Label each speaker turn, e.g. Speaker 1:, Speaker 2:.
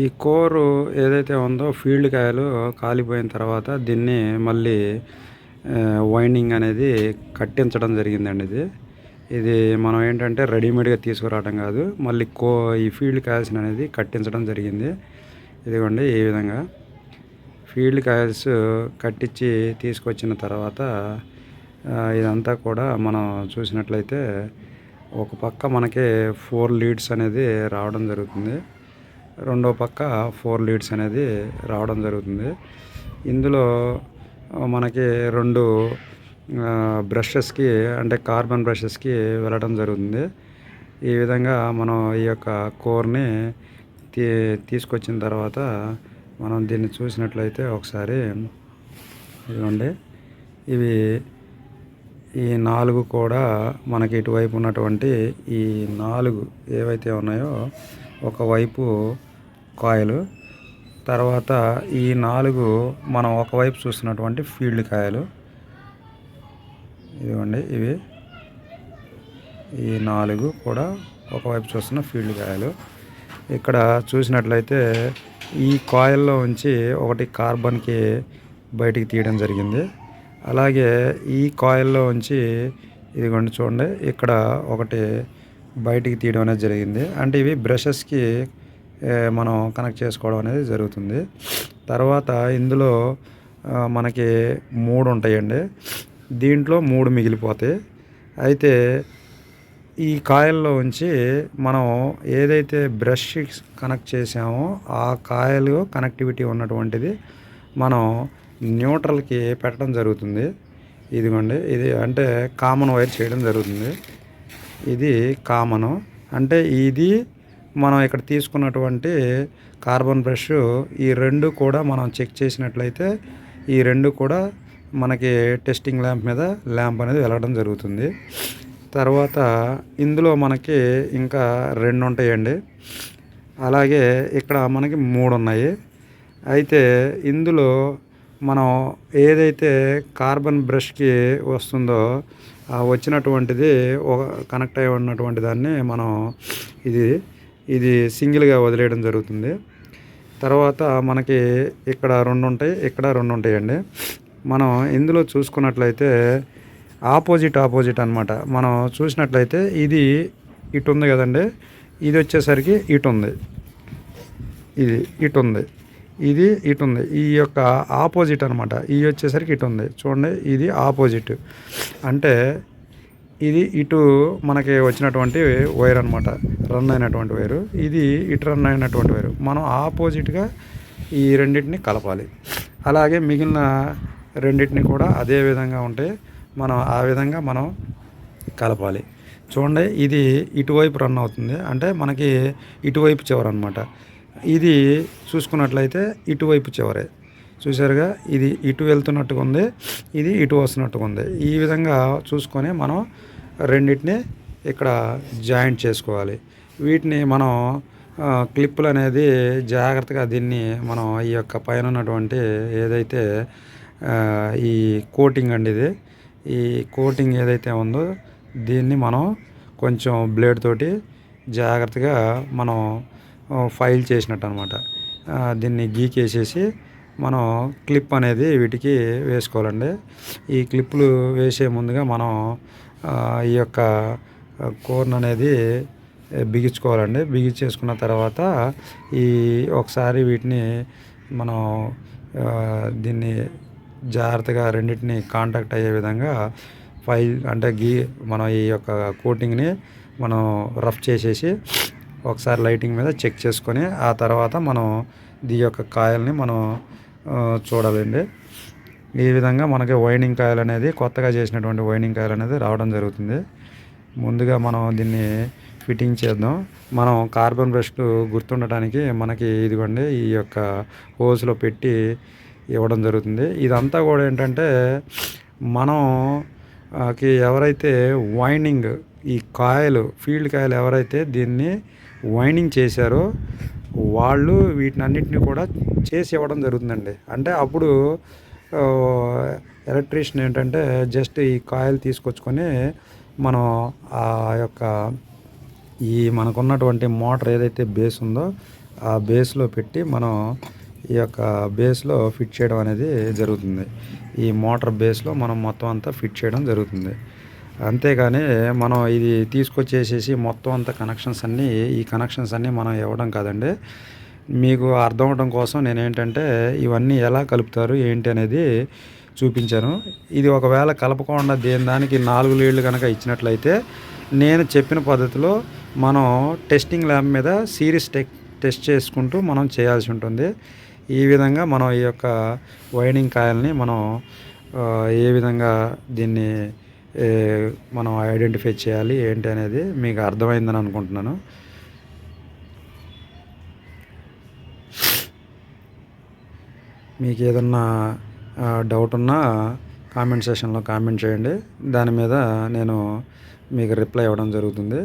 Speaker 1: ఈ కోరు ఏదైతే ఉందో ఫీల్డ్ కాయలు కాలిపోయిన తర్వాత దీన్ని మళ్ళీ వైండింగ్ అనేది కట్టించడం జరిగిందండి ఇది. ఇది మనం ఏంటంటే రెడీమేడ్గా తీసుకురావడం కాదు మళ్ళీ కో ఈ ఫీల్డ్ కాయల్స్ అనేది కట్టించడం జరిగింది. ఇదిగోండి ఈ విధంగా. ఫీల్డ్ కాయల్స్ కట్టించి తీసుకొచ్చిన తర్వాత ఇదంతా కూడా మనం చూసినట్లయితే ఒక పక్క మనకి ఫోర్ లీడ్స్ అనేది రావడం జరుగుతుంది. రెండో పక్క ఫోర్ లీడ్స్ అనేది రావడం జరుగుతుంది. ఇందులో మనకి రెండు బ్రషెస్కి అంటే కార్బన్ బ్రషెస్కి వెళ్ళడం జరుగుతుంది. ఈ విధంగా మనం ఈ యొక్క కోర్ని తీ తీసుకొచ్చిన తర్వాత మనం దీన్ని చూసినట్లయితే ఒకసారి ఇదిగోండి ఇవి ఈ నాలుగు కూడా మనకి ఇటువైపు ఉన్నటువంటి ఈ నాలుగు ఏవైతే ఉన్నాయో ఒకవైపు కాయలు తర్వాత ఈ నాలుగు మనం ఒకవైపు చూస్తున్నటువంటి ఫీల్డ్ కాయలు. ఇదిగోండి ఇవి. ఈ నాలుగు కూడా ఒకవైపు చూస్తున్న ఫీల్డ్ కాయలు. ఇక్కడ చూసినట్లయితే ఈ కాయల్లో ఉంచి ఒకటి కార్బన్కి బయటికి తీయడం జరిగింది. అలాగే ఈ కాయిల్లో ఉంచి ఇదిగోండి చూడండి ఇక్కడ ఒకటి బయటికి తీయడం అనేది జరిగింది. అంటే ఇవి బ్రషెస్కి మనం కనెక్ట్ చేసుకోవడం అనేది జరుగుతుంది. తర్వాత ఇందులో మనకి మూడు ఉంటాయండి. దీంట్లో మూడు మిగిలిపోతాయి. అయితే ఈ కాయల్లో ఉంచి మనం ఏదైతే బ్రష్ కనెక్ట్ చేసామో ఆ కాయలు కనెక్టివిటీ ఉన్నటువంటిది మనం న్యూట్రల్కి పెట్టడం జరుగుతుంది. ఇదిగోండి ఇది అంటే కామన్ వైర్ చేయడం జరుగుతుంది. ఇది కామను. అంటే ఇది మనం ఇక్కడ తీసుకున్నటువంటి కార్బన్ బ్రష్ ఈ రెండు కూడా మనం చెక్ చేసినట్లయితే ఈ రెండు కూడా మనకి టెస్టింగ్ ల్యాంప్ మీద ల్యాంప్ అనేది వెళ్ళడం జరుగుతుంది. తర్వాత ఇందులో మనకి ఇంకా రెండు ఉంటాయండి. అలాగే ఇక్కడ మనకి మూడు ఉన్నాయి. అయితే ఇందులో మనం ఏదైతే కార్బన్ బ్రష్కి వస్తుందో వచ్చినటువంటిది ఒక కనెక్ట్ అయి ఉన్నటువంటి దాన్ని మనం ఇది ఇది సింగిల్గా వదిలేయడం జరుగుతుంది. తర్వాత మనకి ఇక్కడ రెండు ఉంటాయి ఇక్కడ రెండు ఉంటాయండి. మనం ఇందులో చూసుకున్నట్లయితే ఆపోజిట్ ఆపోజిట్ అనమాట మనం చూసినట్లయితే ఇది ఇటు ఉంది కదండి ఇది వచ్చేసరికి ఇటు ఉంది. ఇది ఇటు ఉంది. ఇది ఇటు ఉంది. ఈ యొక్క ఆపోజిట్ అనమాట ఈ వచ్చేసరికి ఇటు ఉంది. చూడండి ఇది ఆపోజిట్. అంటే ఇది ఇటు మనకి వచ్చినటువంటి వైర్ అనమాట రన్ అయినటువంటి వైరు. ఇది ఇటు రన్ అయినటువంటి వైరు. మనం ఆపోజిట్గా ఈ రెండింటిని కలపాలి. అలాగే మిగిలిన రెండింటిని కూడా అదే విధంగా ఉంటే మనం ఆ విధంగా మనం కలపాలి. చూడండి ఇది ఇటువైపు రన్ అవుతుంది. అంటే మనకి ఇటువైపు చివర అనమాట ఇది చూసుకున్నట్లయితే ఇటువైపు చివరే. చూసారుగా ఇది ఇటు వెళ్తున్నట్టుగా ఉంది ఇది ఇటు వస్తున్నట్టుగా ఉంది ఈ విధంగా చూసుకొని మనం రెండింటిని ఇక్కడ జాయింట్ చేసుకోవాలి. వీటిని మనం క్లిప్పులు అనేది జాగ్రత్తగా దీన్ని మనం ఈ యొక్క పైన ఉన్నటువంటి ఏదైతే ఈ కోటింగ్ అండి ఇది ఈ కోటింగ్ ఏదైతే ఉందో దీన్ని మనం కొంచెం బ్లేడ్ తోటి జాగ్రత్తగా మనం ఫైల్ చేసినట్టు అనమాట దీన్ని గీకేసేసి మనం క్లిప్ అనేది వీటికి వేసుకోవాలండి. ఈ క్లిప్లు వేసే ముందుగా మనం ఈ యొక్క కోర్న్ అనేది బిగించుకోవాలండి. బిగించేసుకున్న తర్వాత ఈ ఒకసారి వీటిని మనం దీన్ని జాగ్రత్తగా రెండింటిని కాంటాక్ట్ అయ్యే విధంగా ఫైల్ అంటే గీ మనం ఈ యొక్క కోటింగ్ని మనం రఫ్ చేసేసి ఒకసారి లైటింగ్ మీద చెక్ చేసుకొని ఆ తర్వాత మనం దీ యొక్క కాయల్ని మనం చూడాలండి. ఈ విధంగా మనకి వైనింగ్ కాయలు అనేది కొత్తగా చేసినటువంటి వైనింగ్ కాయలు అనేది రావడం జరుగుతుంది. ముందుగా మనం దీన్ని ఫిట్టింగ్ చేద్దాం. మనం కార్బన్ బ్రష్లు గుర్తుండటానికి మనకి ఇదిగోండి ఈ యొక్క హోల్స్లో పెట్టి ఇవ్వడం జరుగుతుంది. ఇదంతా కూడా ఏంటంటే మనకి ఎవరైతే వైనింగ్ ఈ కాయలు ఫీల్డ్ కాయలు ఎవరైతే దీన్ని వైండింగ్ చేశారో వాళ్ళు వీటినన్నిటిని కూడా చేసి ఇవ్వడం జరుగుతుందండి. అంటే అప్పుడు ఎలక్ట్రీషియన్ ఏంటంటే జస్ట్ ఈ కాయిల్ తీసుకొచ్చుకొని మనం ఆ యొక్క ఈ మనకున్నటువంటి మోటార్ ఏదైతే బేస్ ఉందో ఆ బేస్లో పెట్టి మనం ఈ యొక్క బేస్లో ఫిట్ చేయడం అనేది జరుగుతుంది. ఈ మోటార్ బేస్లో మనం మొత్తం అంతా ఫిట్ చేయడం జరుగుతుంది. అంతేగాని మనం ఇది తీసుకొచ్చేసేసి మొత్తం అంత కనెక్షన్స్ అన్నీ ఈ కనెక్షన్స్ అన్నీ మనం ఇవ్వడం కాదండి. మీకు అర్థం అవడం కోసం నేను ఏంటంటే ఇవన్నీ ఎలా కలుపుతారు ఏంటి అనేది చూపించాను. ఇది ఒకవేళ కలపకుండా దేని దానికి నాలుగు లీళ్ళు కనుక ఇచ్చినట్లయితే నేను చెప్పిన పద్ధతిలో మనం టెస్టింగ్ ల్యాబ్ మీద సిరీస్ టెక్ టెస్ట్ చేసుకుంటూ మనం చేయాల్సి ఉంటుంది. ఈ విధంగా మనం ఈ యొక్క వైండింగ్ కాయల్ని మనం ఏ విధంగా దీన్ని మనం ఐడెంటిఫై చేయాలి ఏంటి అనేది మీకు అర్థమైందని అనుకుంటున్నాను. మీకు ఏదన్నా డౌట్ ఉన్నా కామెంట్ సెషన్లో కామెంట్ చేయండి. దాని మీద నేను మీకు రిప్లై ఇవ్వడం జరుగుతుంది.